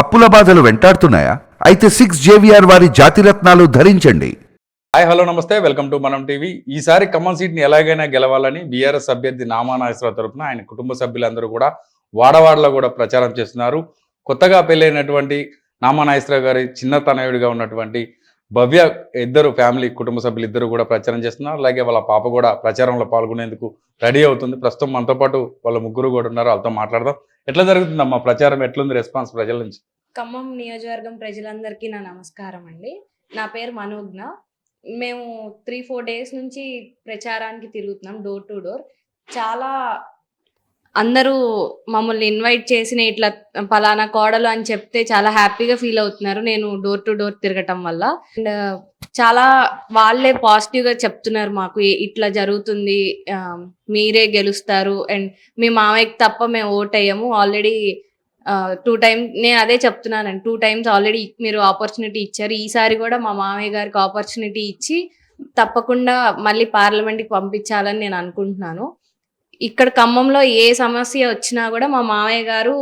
అప్పుల బాధలు వెంటాడుతున్నాయా? అయితే సిక్స్ జేవిఆర్ వారి జాతిరత్నాలు ధరించండి. హాయ్ హలో నమస్తే. Welcome to Manam TV. ఈసారి ఖమ్మం సీట్ని ఎలాగైనా గెలవాలని బీఆర్ఎస్ అభ్యర్థి నామానాగేశ్వరరావు తరపున ఆయన కుటుంబ సభ్యులందరూ కూడా వాడవాడలో కూడా ప్రచారం చేస్తున్నారు. కొత్తగా పెళ్ళైనటువంటి నామానాగేశ్వరరావు గారి చిన్న తనయుడిగా ఉన్నటువంటి భవ్య ఇద్దరు ఫ్యామిలీ కుటుంబ సభ్యులు ఇద్దరు కూడా ప్రచారం చేస్తున్నారు. అలాగే వాళ్ళ పాప కూడా ప్రచారంలో పాల్గొనేందుకు రెడీ అవుతుంది. ప్రస్తుతం మనతో పాటు వాళ్ళ ముగ్గురు కూడా ఉన్నారు. వాళ్ళతో మాట్లాడదాం. ఎట్లా జరుగుతుందమ్మా? ప్రచారం ఎట్లుంది రెస్పాన్స్ ప్రజల నుంచి? ఖమ్మం నియోజకవర్గం ప్రజలందరికీ నా నమస్కారం అండి. నా పేరు మనోజ్ఞ. మేము త్రీ ఫోర్ డేస్ నుంచి ప్రచారానికి తిరుగుతున్నాం డోర్ టు డోర్ చాలా అందరూ మమ్మల్ని ఇన్వైట్ చేసిన ఇట్లా పలానా కోడలు అని చెప్తే చాలా హ్యాపీగా ఫీల్ అవుతున్నారు. నేను డోర్ టు డోర్ తిరగటం వల్ల. అండ్ చాలా వాళ్ళే పాజిటివ్గా చెప్తున్నారు మాకు. ఇట్లా జరుగుతుంది. మీరే గెలుస్తారు. అండ్ మీ మామయ్యకి తప్ప మేము ఓట్ అయ్యాము ఆల్రెడీ టూ టైమ్స్ నేను అదే చెప్తున్నానండి. టూ టైమ్స్ ఆల్రెడీ మీరు ఆపర్చునిటీ ఇచ్చారు. ఈసారి కూడా మా మామయ్య గారికి ఆపర్చునిటీ ఇచ్చి తప్పకుండా మళ్ళీ పార్లమెంట్కి పంపించాలని నేను అనుకుంటున్నాను. ఇక్కడ ఖమ్మంలో ఏ సమస్య వచ్చినా కూడా మా మామయ్య గారు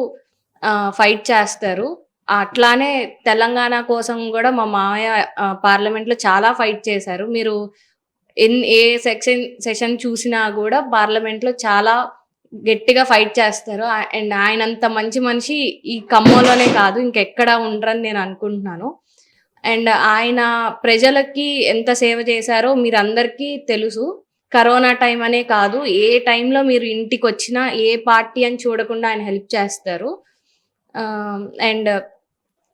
ఫైట్ చేస్తారు. అట్లానే తెలంగాణ కోసం కూడా మా మామయ్య పార్లమెంట్లో చాలా ఫైట్ చేశారు. మీరు ఎన్ ఏ సెక్షన్ సెషన్ చూసినా కూడా పార్లమెంట్లో చాలా గట్టిగా ఫైట్ చేస్తారు. అండ్ ఆయన అంత మంచి మనిషి ఈ ఖమ్మంలోనే కాదు ఇంకెక్కడ ఉండరని నేను అనుకుంటున్నాను. అండ్ ఆయన ప్రజలకి ఎంత సేవ చేశారో మీరందరికీ తెలుసు. కరోనా టైం అనే కాదు ఏ టైంలో మీరు ఇంటికి వచ్చినా ఏ పార్టీ అని చూడకుండా ఆయన హెల్ప్ చేస్తారు. అండ్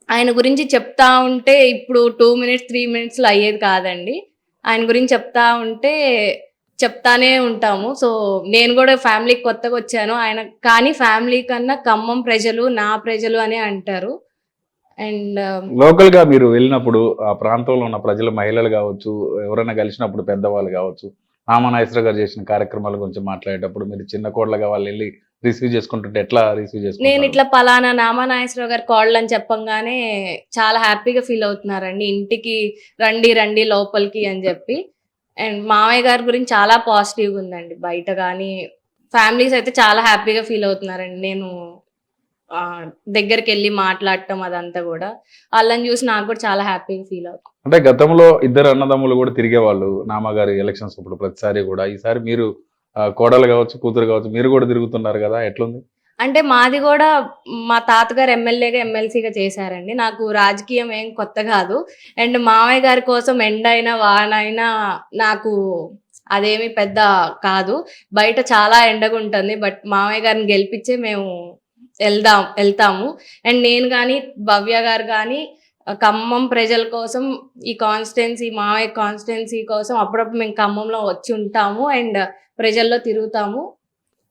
ఆయన గురించి చెప్తా ఉంటే ఇప్పుడు టూ మినిట్స్ త్రీ మినిట్స్లో అయ్యేది కాదండి. ఆయన గురించి చెప్తా ఉంటే చెప్తానే ఉంటాము. సో నేను కూడా ఫ్యామిలీకి కొత్తగా వచ్చాను. ఆయన కానీ ఫ్యామిలీ కన్నా ఖమ్మం ప్రజలు నా ప్రజలు అనే అంటారు. అండ్ లోకల్గా మీరు వెళ్ళినప్పుడు ఆ ప్రాంతంలో ఉన్న ప్రజలు మహిళలు కావచ్చు ఎవరైనా కలిసినప్పుడు పెద్దవాళ్ళు కావచ్చు రామానాయసరావు గారు చేసిన కార్యక్రమాల గురించి మాట్లాడేటప్పుడు మీరు చిన్న కోడలుగా వాళ్ళు వెళ్ళి రిసీవ్ చేసుకుంటుంటే ఎట్లా రిసీవ్ నేను ఇట్లా పలానా నామానాయసరావు గారు కాళ్ళు అని చెప్పంగానే చాలా హ్యాపీగా ఫీల్ అవుతున్నారండి. ఇంటికి రండి రండి లోపలికి అని చెప్పి. అండ్ మామయ్య గారి గురించి చాలా పాజిటివ్గా ఉందండి. బయట కానీ ఫ్యామిలీస్ అయితే చాలా హ్యాపీగా ఫీల్ అవుతున్నారండి. నేను దగ్గరికి వెళ్ళి మాట్లాడటం అదంతా కూడా. వాళ్ళని చూసి నాకు కూడా చాలా హ్యాపీగా ఫీల్ అవుతుంది. అంటే గతంలో ఇద్దరు అన్నదమ్ములు కూడా తిరిగేవాళ్ళు. నామగారి ఎలక్షన్స్ అప్పుడు ప్రతిసారి కూడా. ఈసారి మీరు కోడలు కావచ్చు కూతురు కావచ్చు మీరు కూడా తిరుగుతున్నారు కదా? ఎట్లుంది? అంటే మాది కూడా మా తాతగారు ఎమ్మెల్యేగా ఎమ్మెల్సీగా చేశారండి. నాకు రాజకీయం ఏం కొత్త కాదు. అండ్ మామయ్య గారి కోసం ఎండ అయినా వాన అయినా నాకు అదేమి పెద్ద కాదు. బయట చాలా ఎండగా ఉంటుంది బట్ మామయ్య గారిని గెలిపించే మేము వెళ్దాం వెళ్తాము. అండ్ నేను కానీ భవ్య గారు కానీ ఖమ్మం ప్రజల కోసం ఈ కాన్స్టిట్యున్సీ మామయ్య కాన్స్టిట్యున్సీ కోసం అప్పుడప్పుడు మేము ఖమ్మంలో వచ్చి ఉంటాము అండ్ ప్రజల్లో తిరుగుతాము.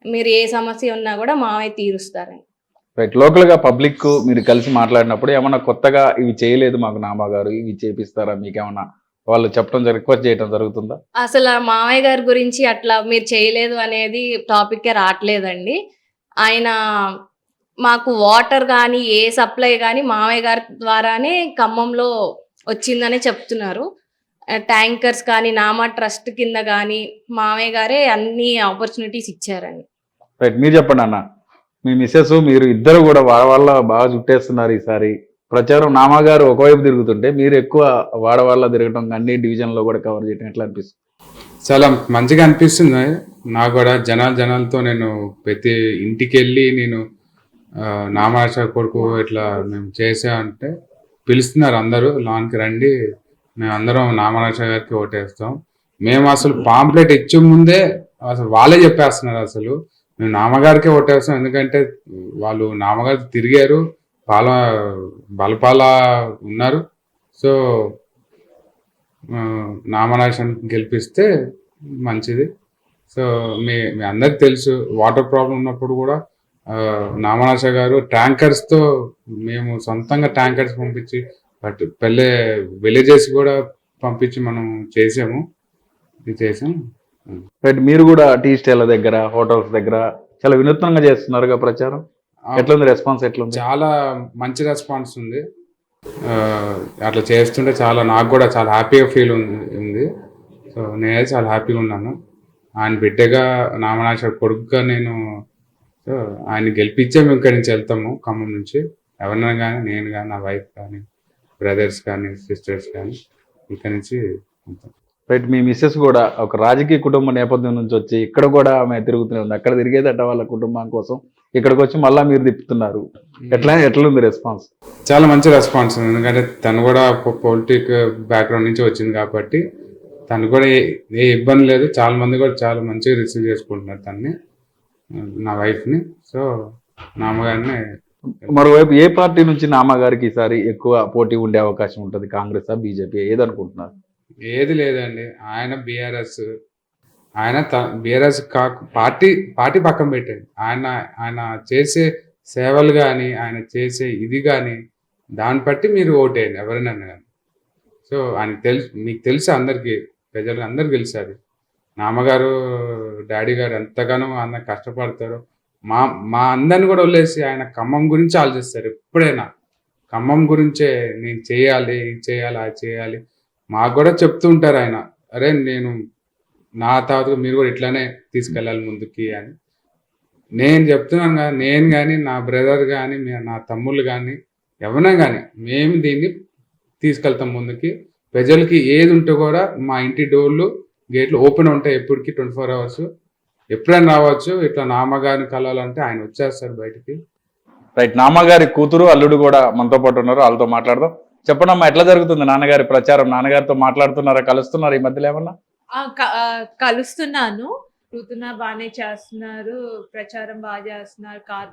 మీరు ఏ సమస్య ఉన్నా కూడా మావయ్య తీరుస్తారండి. రైట్ లోకల్గా పబ్లిక్ మీరు కలిసి మాట్లాడినప్పుడు ఏమన్నా కొత్తగా ఇవి చేయలేదు మాకు నామగారు ఇవి చేపిస్తారా మీకేమన్నా వాళ్ళు చెప్పడం రిక్వెస్ట్ చేయడం జరుగుతుందా? అసలు మావయ్య గారి గురించి అట్లా మీరు చేయలేదు అనేది టాపిక్కే రావట్లేదండి ఆయన మాకు వాటర్ కానీ ఏ సప్లై కానీ మావయ్య గారి ద్వారానే ఖమ్మంలో వచ్చిందనే చెప్తున్నారు. ట్యాంకర్స్ కానీ నామా ట్రస్ట్ కింద కానీ మావయ్య గారే అన్ని ఆపర్చునిటీస్ ఇచ్చారండి. రైట్ మీరు చెప్పండి అన్న. మీ మిస్సెస్ మీరు ఇద్దరు కూడా వాళ్ళ వల్ల బాగా చుట్టేస్తున్నారు ఈసారి. ప్రచారం నామగారు ఒకవైపు తిరుగుతుంటే మీరు ఎక్కువ వాడవాళ్ళ తిరగడం అన్ని డివిజన్లో కూడా కవర్ చేయడం ఎట్లా అనిపిస్తుంది? చాలా మంచిగా అనిపిస్తుంది. నాకు కూడా జనాల జనాలతో నేను ప్రతి ఇంటికి వెళ్ళి నేను ఆ, కొడుకు ఇట్లా మేము చేసామంటే పిలుస్తున్నారు అందరూ లాన్కి రండి. మేము అందరం నామరాజ గారికి ఓటేస్తాం. మేము అసలు పాంప్లెట్ ఇచ్చే ముందే అసలు వాళ్ళే చెప్పేస్తున్నారు అసలు. మేము నామగారికే ఓటేస్తాం. ఎందుకంటే వాళ్ళు నామగారు తిరిగారు పాల బలపాల ఉన్నారు. సో ఆ, గెలిపిస్తే మంచిది. సో మీ మీ అందరికి తెలుసు వాటర్ ప్రాబ్లం ఉన్నప్పుడు కూడా నామనాశ గారు ట్యాంకర్స్తో మేము సొంతంగా ట్యాంకర్స్ పంపించి బట్ పెళ్ళే విలేజెస్ కూడా పంపించి మనం చేసాము. ఇది చేసాం. రైట్ మీరు కూడా టీ స్టేల దగ్గర హోటల్స్ దగ్గర చాలా వినూత్నంగా చేస్తున్నారుగా ప్రచారం. ఎట్లుంది రెస్పాన్స్ ఎట్లుంది? చాలా మంచి రెస్పాన్స్ ఉంది. అట్లా చేస్తుంటే చాలా నాకు కూడా చాలా హ్యాపీగా ఫీల్ ఉంది ఉంది. సో నేనైతే చాలా హ్యాపీగా ఉన్నాను. ఆయన బిడ్డగా నామనాశ కొడుకుగా నేను సో ఆయన గెలిపించే మేము ఇక్కడి నుంచి వెళ్తాము ఖమ్మం నుంచి. ఎవరైనా కానీ నేను కానీ నా వైఫ్ కానీ బ్రదర్స్ కానీ సిస్టర్స్ కానీ ఇక్కడ నుంచి ఉంటాం. రైట్ మీ మిస్సెస్ కూడా ఒక రాజకీయ కుటుంబ నేపథ్యం నుంచి వచ్చి ఇక్కడ కూడా ఆమె తిరుగుతూనే ఉంది అక్కడ తిరిగేదట వాళ్ళ కుటుంబం కోసం. ఇక్కడికి వచ్చి మళ్ళా మీరు తిప్పుతున్నారు. ఎట్లా ఎట్లుంది రెస్పాన్స్ చాలా మంచి రెస్పాన్స్ ఉంది. ఎందుకంటే తను కూడా పొలిటిక్ బ్యాక్గ్రౌండ్ నుంచి వచ్చింది కాబట్టి తను కూడా ఏ ఇబ్బంది లేదు. చాలా మంది కూడా చాలా మంచిగా రిసీవ్ చేసుకుంటున్నారు తన్ని. నా వైఫ్ని సో నా అమ్మగారిని మరోవైపు ఏ పార్టీ నుంచి నామా గారికి ఈసారి ఎక్కువ పోటీ ఉండే అవకాశం ఉంటుంది? కాంగ్రెస్ బీజేపీ? ఏదనుకుంటున్నారు? ఏది లేదండి. ఆయన బీఆర్ఎస్. ఆయన బీఆర్ఎస్ కాకు పార్టీ పార్టీ పక్కన పెట్టండి. ఆయన ఆయన చేసే సేవలు కానీ ఆయన చేసే ఇది కానీ దాన్ని బట్టి మీరు ఓటేయండి ఎవరైనా కానీ సో ఆయనకు తెలుసు మీకు తెలుసు అందరికీ ప్రజలకు అందరికి తెలుసు అది. నా అమ్మగారు డాడీ గారు ఎంతగానో అన్న కష్టపడతారు మా మా అందరిని కూడా వదిలేసి ఆయన ఖమ్మం గురించి ఆలోచిస్తారు ఎప్పుడైనా. ఖమ్మం గురించే నేను చేయాలి ఇది చేయాలి అది చేయాలి. మాకు కూడా చెప్తూ ఉంటారు ఆయన అరే నేను నా తర్వాత మీరు కూడా ఇట్లానే తీసుకెళ్ళాలి ముందుకి అని. నేను చెప్తున్నాను కదా నేను కానీ నా బ్రదర్ కానీ నా తమ్ముళ్ళు కానీ ఎవరైనా కానీ మేము దీన్ని తీసుకెళ్తాం ముందుకి. ప్రజలకి ఏది ఉంటే కూడా మా ఇంటి డోర్లు గేట్లు ఓపెన్ ఉంటాయి ఎప్పటికీ ట్వంటీ ఫోర్ అవర్స్. ఎప్పుడైనా రావచ్చు. ఇట్లా నా అమ్మగారిని కలవాలంటే ఆయన వచ్చేస్తారు బయటికి. రైట్ నామా గారి కూతురు అల్లుడు కూడా మనతో పాటు ఉన్నారు. వాళ్ళతో మాట్లాడదాం. చెప్పండి అమ్మా ఎట్లా జరుగుతుంది నాన్నగారి ప్రచారం? నాన్నగారితో మాట్లాడుతున్నారా? కలుస్తున్నారా ఈ మధ్యలో ఏమన్నా? కలుస్తున్నాను. ఋతున బాగానే చేస్తున్నారు. ప్రచారం బాగా చేస్తున్నారు. కార్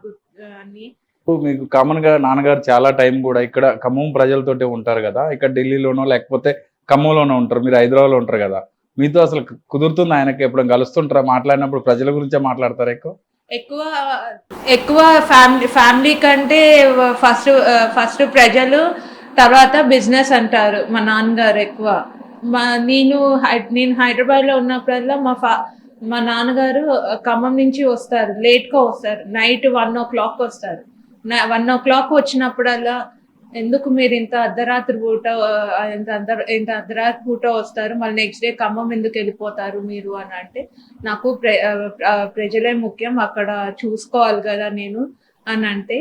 అన్ని. మీకు కామన్గా నాన్నగారు చాలా టైం కూడా ఇక్కడ ఖమ్మం ప్రజలతోటే ఉంటారు కదా. ఇక్కడ ఢిల్లీలోనో లేకపోతే ఖమ్మంలోనో ఉంటారు. మీరు హైదరాబాద్లో ఉంటారు కదా. మీతో అసలు కుదురుతుంది ఆయనకి? ఎప్పుడు కలుస్తుంటారా? మాట్లాడినప్పుడు ప్రజల గురించే మాట్లాడతారా ఎక్కువ? ఎక్కువ ఎక్కువ ఫ్యామిలీ ఫ్యామిలీ కంటే ఫస్ట్ ఫస్ట్ ప్రజలు తర్వాత బిజినెస్ అంటారు మా నాన్నగారు ఎక్కువ. మా నేను హై- నేను హైదరాబాద్లో ఉన్నప్పుడల్లా మా ఫా మా నాన్నగారు ఖమ్మం నుంచి వస్తారు. లేట్గా వస్తారు. నైట్ వన్ ఓ క్లాక్ వస్తారు. వన్ ఓ క్లాక్ వచ్చినప్పుడల్లా ఎందుకు మీరు ఇంత అర్ధరాత్రి పూట ఇంత ఇంత అర్ధరాత్రి పూట వస్తారు? మళ్ళీ నెక్స్ట్ డే ఖమ్మం ఎందుకు వెళ్ళిపోతారు మీరు అని అంటే నాకు ప్రజలే ముఖ్యం అక్కడ చూసుకోవాలి కదా నేను అని అంటే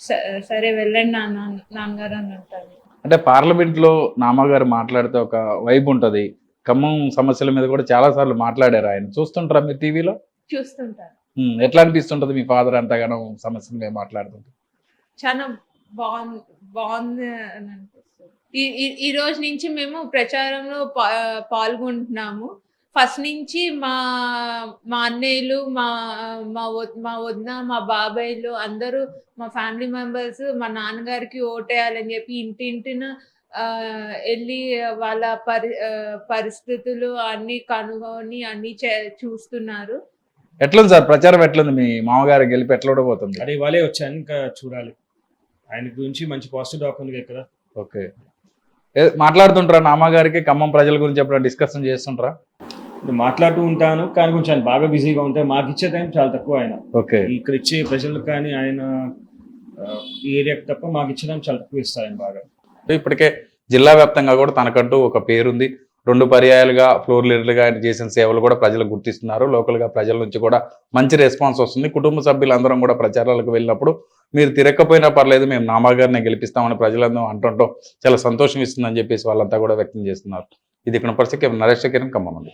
"స- సరే వెళ్ళండి నాన్న నాన్నగారు అని అంటాను అంటే పార్లమెంట్లో నాన్నగారు మాట్లాడితే ఒక వైబ్ ఉంటది. ఖమ్మం సమస్యల మీద కూడా చాలా సార్లు మాట్లాడారు ఆయన. చూస్తుంటారా మీరు టీవీలో? చూస్తుంటాను ఎట్లా అనిపిస్తుంటది మీ ఫాదర్ అంతగానో సమస్యల మీద మాట్లాడుతుంటే? చాలా బాగుంది బాగుంది అని అనిపిస్తుంది. ఈ రోజు నుంచి మేము ప్రచారంలో పా- పాల్గొంటున్నాము. ఫస్ట్ నుంచి మా మా అన్నయ్యలు మా మా వద్- మా వదిన మా బాబాయ్లు అందరూ మా ఫ్యామిలీ మెంబర్స్ మా నాన్నగారికి ఓటేయాలని చెప్పి ఇంటింటిన వెళ్ళి వాళ్ళ పరి పరిస్థితులు అన్ని కనుగొని అన్ని చే- చూస్తున్నారు. ఎట్లుంది సార్? ప్రచారం ఎట్లుంది? మీ మామగారు గెలిపి ఎట్లా ఉండబోతుంది అదే ఇవాళే వచ్చాను ఇంకా చూడాలి. ఆయన గురించి మంచి పాజిటివ్ టాక్ ఉంది ఇక్కడ. ఓకే. మాట్లాడుతుంటారా? నాన్నగారికి ఖమ్మం ప్రజల గురించి ఎప్పుడైనా డిస్కషన్ చేస్తుంటారా? మాట్లాడుతూ ఉంటాను కానీ కొంచెం ఆయన బాగా బిజీగా ఉంటే మాకు ఇచ్చే టైం చాలా తక్కువ ఆయన. ఓకే. ఇక్కడ ఇచ్చే ప్రజలకు కానీ ఆయన ఏరియాకి తప్ప మాకు ఇచ్చే టైం చాలా తక్కువ ఇస్తారు ఆయన బాగా. ఇప్పటికే జిల్లా వ్యాప్తంగా కూడా తనకంటూ ఒక పేరుంది. రెండు పర్యాయాలుగా ఫ్లోర్ లీడర్గా ఆయన చేసిన సేవలు కూడా ప్రజలకు గుర్తిస్తున్నారు. లోకల్గా ప్రజల నుంచి కూడా మంచి రెస్పాన్స్ వస్తుంది. కుటుంబ సభ్యులందరం కూడా ప్రచారాలకు వెళ్ళినప్పుడు మీరు తిరగకపోయినా పర్లేదు మేము నామాగారిని గెలిపిస్తామని ప్రజలందరూ అంటుంటాం. చాలా సంతోషం ఇస్తుందని చెప్పేసి వాళ్ళంతా కూడా వ్యక్తం చేస్తున్నారు. ఇది ఇక్కడ పరిస్థితి నరేష్ కిరణ్ ఖమ్మం ఉంది